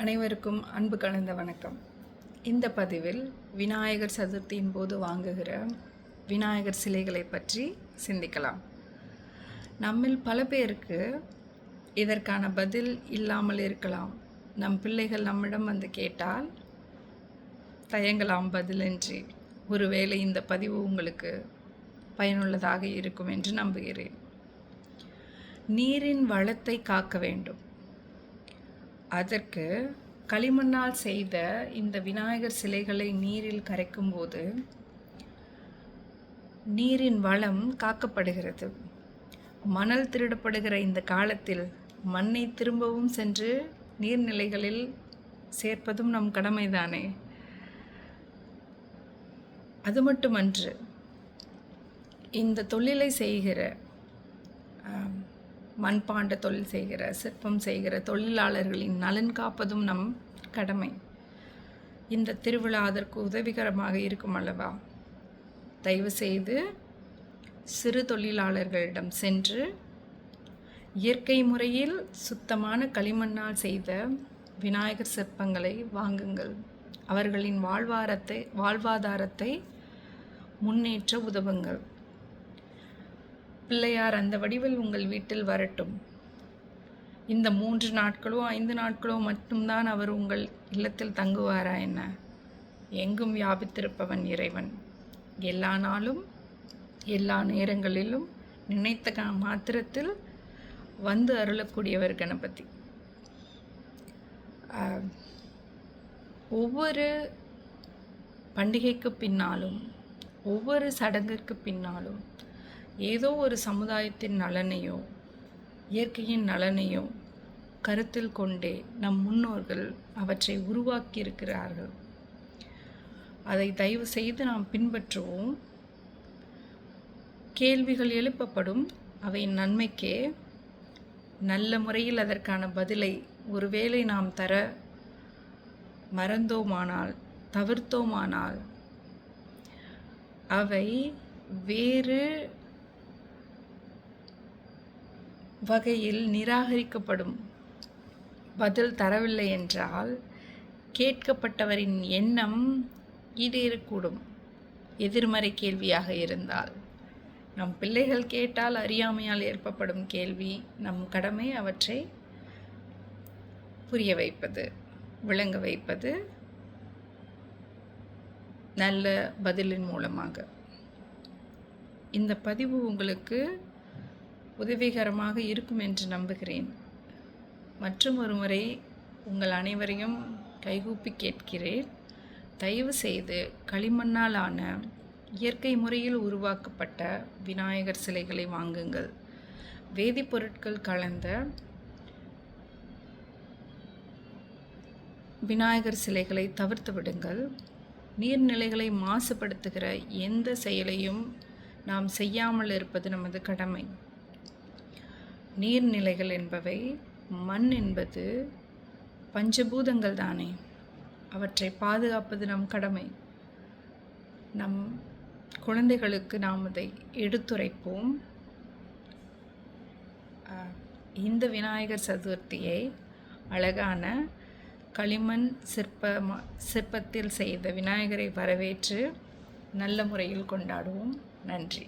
அனைவருக்கும் அன்பு கலந்த வணக்கம். இந்த பதிவில் விநாயகர் சதுர்த்தியின் போது வாங்குகிற விநாயகர் சிலைகளை பற்றி சிந்திக்கலாம். நம்மில் பல பேருக்கு இதற்கான பதில் இல்லாமல் இருக்கலாம். நம் பிள்ளைகள் நம்மிடம் வந்து கேட்டால் தயங்கலாம் பதிலின்றி. ஒருவேளை இந்த பதிவு உங்களுக்கு பயனுள்ளதாக இருக்கும் என்று நம்புகிறேன். நீரின் வளத்தை காக்க வேண்டும். அதற்கு களிமண்ணால் செய்த இந்த விநாயகர் சிலைகளை நீரில் கரைக்கும்போது நீரின் வளம் காக்கப்படுகிறது. மணல் திருடப்படுகிற இந்த காலத்தில் மண்ணை திரும்பவும் சென்று நீர்நிலைகளில் சேர்ப்பதும் நம் கடமைதானே. அது மட்டுமன்று இந்த தொழிலை செய்கிற மண்பாண்ட தொழில் செய்கிற சிற்பம் செய்கிற தொழிலாளர்களின் நலன் காப்பதும் நம் கடமை. இந்த திருவிழா அதற்கு உதவிகரமாக இருக்கும் அல்லவா? தயவுசெய்து சிறு தொழிலாளர்களிடம் சென்று இயற்கை முறையில் சுத்தமான களிமண்ணால் செய்த விநாயகர் சிற்பங்களை வாங்குங்கள். அவர்களின் வாழ்வாரத்தை வாழ்வாதாரத்தை முன்னேற்ற உதவுங்கள். பிள்ளையார் அந்த வடிவில் உங்கள் வீட்டில் வரட்டும். இந்த மூன்று நாட்களோ ஐந்து நாட்களோ மட்டும்தான் அவர் உங்கள் இல்லத்தில் தங்குவாரா என்ன? எங்கும் வியாபித்திருப்பவன் இறைவன். எல்லா நாளும் எல்லா நேரங்களிலும் நினைத்த மாத்திரத்தில் வந்து அருளக்கூடியவர் கணபதி. ஒவ்வொரு பண்டிகைக்கு பின்னாலும் ஒவ்வொரு சடங்குக்கு பின்னாலும் ஏதோ ஒரு சமுதாயத்தின் நலனையோ இயற்கையின் நலனையோ கருத்தில் கொண்டே நம் முன்னோர்கள் அவற்றை உருவாக்கியிருக்கிறார்கள். அதை தயவு செய்து நாம் பின்பற்றுவோம். கேள்விகள் எழுப்பப்படும். அவை நன்மைக்கே. நல்ல முறையில் அதற்கான பதிலை ஒருவேளை நாம் தர மறந்தோமானால் தவிர்த்தோமானால் அவை வேறு வகையில் நிராகரிக்கப்படும். பதில் தரவில்லை என்றால் கேட்கப்பட்டவரின் எண்ணம் ஈடேறக்கூடும். எதிர்மறை கேள்வியாக இருந்தால். நம் பிள்ளைகள் கேட்டால் அறியாமையால் ஏற்படும் கேள்வி நம் கடமை அவற்றை புரிய வைப்பது விளங்க வைப்பது நல்ல பதிலின் மூலமாக. இந்த பதிவு உங்களுக்கு உதவிகரமாக இருக்கும் என்று நம்புகிறேன். மற்றும் ஒரு முறை உங்கள் அனைவரையும் கைகூப்பி கேட்கிறேன். தயவு செய்து களிமண்ணால் ஆன இயற்கை முறையில் உருவாக்கப்பட்ட விநாயகர் சிலைகளை வாங்குங்கள். வேதிப்பொருட்கள் கலந்த விநாயகர் சிலைகளை தவிர்த்து விடுங்கள். நீர்நிலைகளை மாசுபடுத்துகிற எந்த செயலையும் நாம் செய்யாமல் இருப்பது நமது கடமை. நீர்நிலைகள் என்பவை மண் என்பது பஞ்சபூதங்கள் தானே அவற்றை பாதுகாப்பது நம் கடமை. நம் குழந்தைகளுக்கு நாம் அதை எடுத்துரைப்போம். இந்த விநாயகர் சதுர்த்தியை அழகான களிமண் சிற்ப சிற்பத்தில் செய்த விநாயகரை வரவேற்று நல்ல முறையில் கொண்டாடுவோம். நன்றி.